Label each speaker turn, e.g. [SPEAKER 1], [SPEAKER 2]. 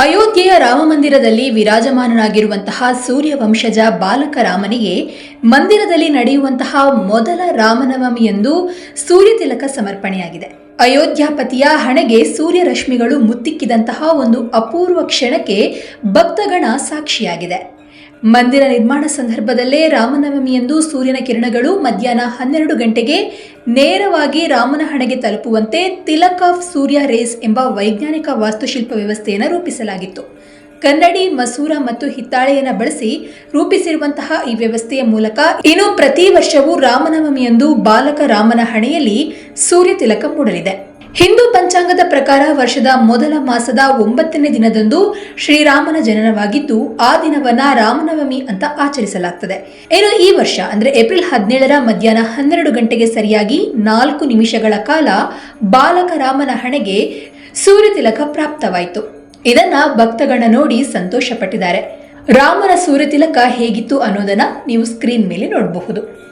[SPEAKER 1] ಅಯೋಧ್ಯೆಯ ರಾಮಮಂದಿರದಲ್ಲಿ ವಿರಾಜಮಾನನಾಗಿರುವಂತಹ ಸೂರ್ಯ ವಂಶಜ ಬಾಲಕ ರಾಮನಿಗೆ ಮಂದಿರದಲ್ಲಿ ನಡೆಯುವಂತಹ ಮೊದಲ ರಾಮನವಮಿಯಂದು ಸೂರ್ಯ ತಿಲಕ ಸಮರ್ಪಣೆಯಾಗಿದೆ. ಅಯೋಧ್ಯಾಪತಿಯ ಹಣೆಗೆ ಸೂರ್ಯರಶ್ಮಿಗಳು ಮುತ್ತಿಕ್ಕಿದಂತಹ ಒಂದು ಅಪೂರ್ವ ಕ್ಷಣಕ್ಕೆ ಭಕ್ತಗಣ ಸಾಕ್ಷಿಯಾಗಿದೆ. ಮಂದಿರ ನಿರ್ಮಾಣ ಸಂದರ್ಭದಲ್ಲೇ ರಾಮನವಮಿಯಂದು ಸೂರ್ಯನ ಕಿರಣಗಳು ಮಧ್ಯಾಹ್ನ ಹನ್ನೆರಡು ಗಂಟೆಗೆ ನೇರವಾಗಿ ರಾಮನ ಹಣೆಗೆ ತಲುಪುವಂತೆ ತಿಲಕ್ ಆಫ್ ಸೂರ್ಯ ರೇಸ್ ಎಂಬ ವೈಜ್ಞಾನಿಕ ವಾಸ್ತುಶಿಲ್ಪ ವ್ಯವಸ್ಥೆಯನ್ನು ರೂಪಿಸಲಾಗಿತ್ತು. ಕನ್ನಡಿ, ಮಸೂರ ಮತ್ತು ಹಿತ್ತಾಳೆಯನ್ನು ಬಳಸಿ ರೂಪಿಸಿರುವಂತಹ ಈ ವ್ಯವಸ್ಥೆಯ ಮೂಲಕ ಇನ್ನು ಪ್ರತಿ ವರ್ಷವೂ ರಾಮನವಮಿಯಂದು ಬಾಲಕ ರಾಮನ ಹಣೆಯಲ್ಲಿ ಸೂರ್ಯ ತಿಲಕ ಮೂಡಲಿದೆ. ಹಿಂದೂ ಪಂಚಾಂಗದ ಪ್ರಕಾರ ವರ್ಷದ ಮೊದಲ ಮಾಸದ ಒಂಬತ್ತನೇ ದಿನದಂದು ಶ್ರೀರಾಮನ ಜನನವಾಗಿದ್ದು, ಆ ದಿನವನ್ನ ರಾಮನವಮಿ ಅಂತ ಆಚರಿಸಲಾಗ್ತದೆ. ಇನ್ನು ಈ ವರ್ಷ? ಅಂದ್ರೆ ಏಪ್ರಿಲ್ ಹದಿನೇಳರ ಮಧ್ಯಾಹ್ನ ಹನ್ನೆರಡು ಗಂಟೆಗೆ ಸರಿಯಾಗಿ ನಾಲ್ಕು ನಿಮಿಷಗಳ ಕಾಲ ಬಾಲಕ ರಾಮನ ಹಣೆಗೆ ಸೂರ್ಯ ತಿಲಕ ಪ್ರಾಪ್ತವಾಯಿತು. ಇದನ್ನ ಭಕ್ತಗಣ ನೋಡಿ ಸಂತೋಷಪಟ್ಟಿದ್ದಾರೆ. ರಾಮನ ಸೂರ್ಯ ತಿಲಕ ಹೇಗಿತ್ತು ಅನ್ನೋದನ್ನ ನೀವು ಸ್ಕ್ರೀನ್ ಮೇಲೆ ನೋಡಬಹುದು.